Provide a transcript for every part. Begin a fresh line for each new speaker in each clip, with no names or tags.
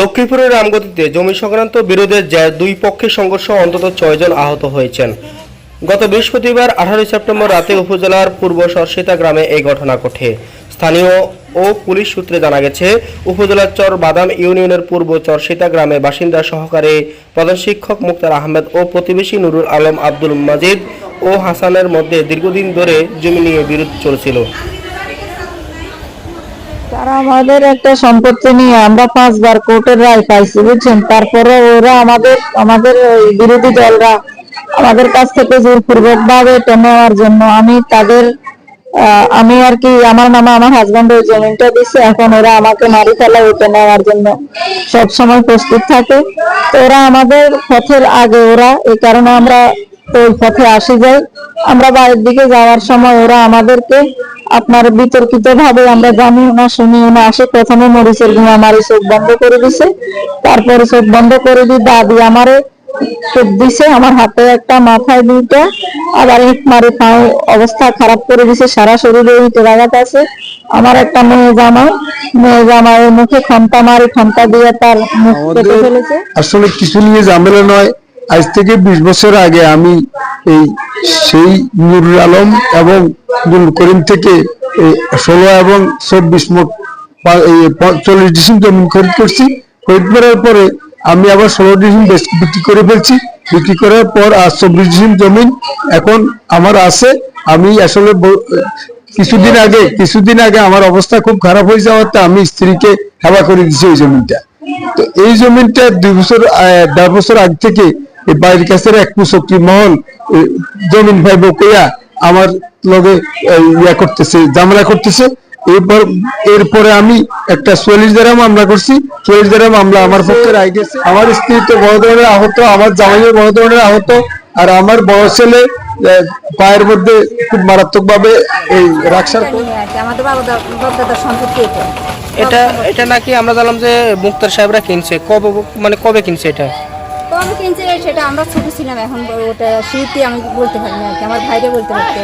লক্ষ্মীপুরের রামগতিতে জমি সংক্রান্ত বিরোধের জের দুই পক্ষের সংঘর্ষ অন্তত ছয়জন আহত হয়েছেন। গত বৃহস্পতিবার আঠারোই সেপ্টেম্বর রাতে উপজেলার পূর্ব সরসিতা গ্রামে এই ঘটনা ঘটে। স্থানীয় ও পুলিশ সূত্রে জানা গেছে, উপজেলার চর বাদাম ইউনিয়নের পূর্ব চরসিতা গ্রামে বাসিন্দা সহকারে প্রধান শিক্ষক মুক্তার আহমেদ ও প্রতিবেশী নুরুল আলম আব্দুল মাজিদ ও হাসানের মধ্যে দীর্ঘদিন ধরে জমি নিয়ে বিরোধ চলছিল।
তারা আমাদের একটা সম্পত্তি নিয়ে আমরা পাঁচবার কোর্টের রায় পাইছি, বুঝছেন? তারপরে ওরা আমাদের আমাদের ওই বিরোধী দলরা আমাদের কাছ থেকে জোরপূর্বক ভাবে নেওয়ার জন্য আমি তাদের আমি আর কি, আমার নামে আমার হাজবেন্ড ওই জমিটা দিছে, এখন ওরা আমাকে মারি ফেলা ওটা নেওয়ার জন্য সব সময় প্রস্তুত থাকে। তো ওরা আমাদের পথের আগে, ওরা এই কারণে আমরা ওই পথে আসি যাই আমরা বাড়ির দিকে যাওয়ার সময় ওরা আমাদেরকে আপনার বিতর্কিত ভাবে আমরা জানিও না শুনিও না আসে। প্রথমে মরিচের গুঁড়া মারি চোখ বন্ধ করে দিছে। তারপরে চোখ বন্ধ করে দিয়ে দাদি আমারে চোখ দিছে আমার হাতে একটা মাথায় দুইটা। আবার ইট মারি পায়ে অবস্থা খারাপ করে দিছে সারা শরীরে ইটের আঘাত আছে। আমার একটা মেয়ে জামাই মেয়ে জামাই মুখে খন্তা মারি খন্তা দিয়ে তার মুখ কেটে ফেলেছে।
আসলে কিছু নিয়ে ঝামেলা নয়। আজ থেকে বিশ বছর আগে আমি এই সেই নুরুল আলম এবং গুল করিম থেকে ষোলো এবং চব্বিশ মোট চল্লিশ ডিসিম জমি খরিদ করছি। খরিদ করার পরে আমি আবার ষোলো ডিসিম বিক্রি করে ফেলছি। বিক্রি করার পর আর চব্বিশ ডিসিম জমিন এখন আমার আছে। আমি আসলে কিছুদিন আগে কিছুদিন আগে আমার অবস্থা খুব খারাপ হয়ে যাওয়াতে আমি স্ত্রীকে হেবা করে দিছি ওই জমিটা। তো এই জমিনটা দুই বছর দেড় বছর আগ থেকে এই বাড়ির কাছের এক মুসক্তি মহল জমিন ভাই বকইয়া আমার লগে ইয়া করতেছে জামলা করতেছে। এরপর, এরপরে আমি একটা চল্লিশ দ্বারা মামলা করছি। চল্লিশ দ্বারা মামলা আমার পক্ষে রায় গেছে আমার স্ত্রী তো বড় ধরনের আহত, আমার জামাইও বড় ধরনের আহত, আর আমার বড় ছেলে পায়ের মধ্যে খুব মারাত্মক ভাবে এই রাক্সার
এটা
এটা নাকি আমরা জানলাম যে মুক্তার সাহেবরা কিনছে, কবে মানে কবে কিনছে এটা?
কবে কিনছে সেটা আমরা ছোট ছিলাম এখন ওটা স্মৃতি আমি বলতে পারি না কি আমার ভাইরে বলতে পারতে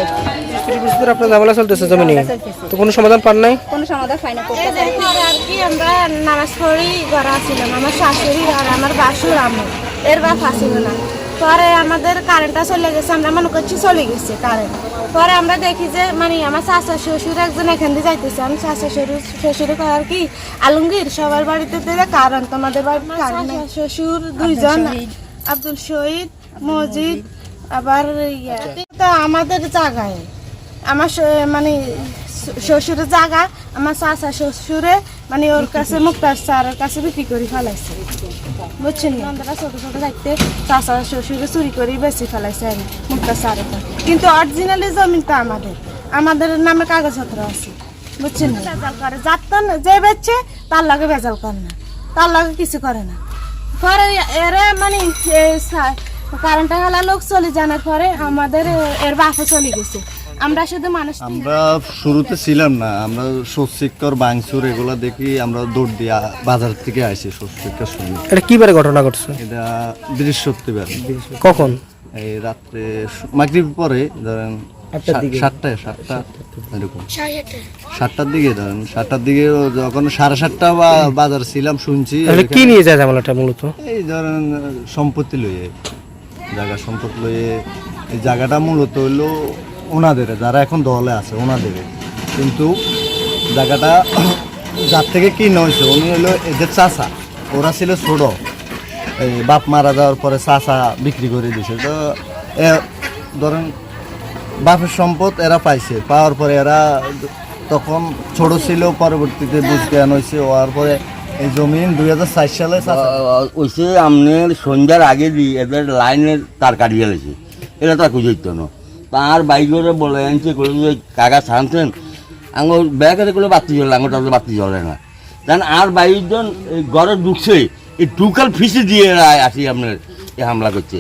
আপনার ঝামেলা চলতেছে জমি নিয়ে তো কোনো সমাধান পান নাই?
কোনো সমাধান পাই না করতে পারি।
পরে আর কি আমরা নামাজ পড়ি ঘরে আসছিলাম আমার শাশুড়ি আর আমার বাসুর আম্মু। এর বাপ আসছিল না। পরে আমাদের কারেন্টটা চলে গেছে আমরা মনে করছি চলে গেছে কারেন্ট পরে আমরা দেখি যে মানে আমার চাচা শ্বশুর একজন এখান দিয়ে যাইতেছে। আমি চাচা শ্বশুর শ্বশুরে আর কি আলমগীর? সবার বাড়িতে কারণ তোমাদের বাড়িতে কারেন্ট নেই। শ্বশুর দুইজন আব্দুল শহীদ মজিদ আবার ইয়া। তো আমাদের জায়গায়। আমার মানে শ্বশুরের জায়গা আমার শাশা শ্বশুরে মানে ওর কাছে মুক্তার স্যারের কাছে বিক্রি করে ফেলাইছে। বুঝছেন নন্দরা ছোট ছোট থাকতে চাচা শ্বশুরে চুরি করে বেশি ফেলাইছে আর মুক্তার স্যারের কাছে। কিন্তু অরিজিনালি জমিটা আমাদের। আমাদের নামে কাগজপত্র আছে। বুঝছেন ভেজাল করে। যার যে বেচছে তার লাগে ভেজাল করে না। তার লাগে কিছু করে না। পরে এরা মানে কারেন্টটা গেলা লোক চলে জানার পরে আমাদের এর বাপও চলে গেছে। আমরা শুধু মানুষ
আমরা শুরুতে ছিলাম না আমরা শস্যিকর বাংসুর এগুলো দেখি আমরা দৌড় দিয়ে বাজার থেকে আসি শস্যিকর শুনি
এটা কিবারে ঘটনা ঘটছে?
এটা বৃহস্পতিবার
কখন?
এই রাত্রে মাগরিব পরে ধরেন সাতটায় সাতটা এরকম। সাতটার দিকে ধরেন সাতটার দিকে যখন সাড়ে সাতটা বা বাজার ছিলাম শুনছি
কি নিয়ে যায় ঝামেলাটা মূলত?
এই ধরেন সম্পত্তি লইয়ে জায়গা সম্পত্তি লইয়ে এই জায়গাটা মূলত হইল ওনাদের যারা এখন দলে আছে ওনাদের কিন্তু জায়গাটা যার থেকে কি হয়েছে উনি হলো এদের চাষা ওরা ছিল ছোট। এই বাপ মারা যাওয়ার পরে চাষা বিক্রি করে দিছে। তো এ ধরেন বাপের সম্পদ এরা পাইছে পাওয়ার পরে এরা তখন ছোট ছিল পরবর্তীতে বুঝজ্ঞান হয়েছে হওয়ার পরে এই জমিন দুই হাজার চার সালে
ওইসে আপনার সন্ধ্যার আগে দিয়ে এদের লাইনের তার কাটিয়ে গেছে এটা তার খুঁজে না। তার বাইরে বলে আনছে করে কাকা ছাড়ছেন আঙুর ব্যাগে করে বাতি জ্বলে আঙুর তাদের বাতি জ্বলে না। কারণ আর বাইকজন এই ঘরে ঢুকছে, এই টুকাল ফিসে দিয়ে আসি আপনার হামলা করছে।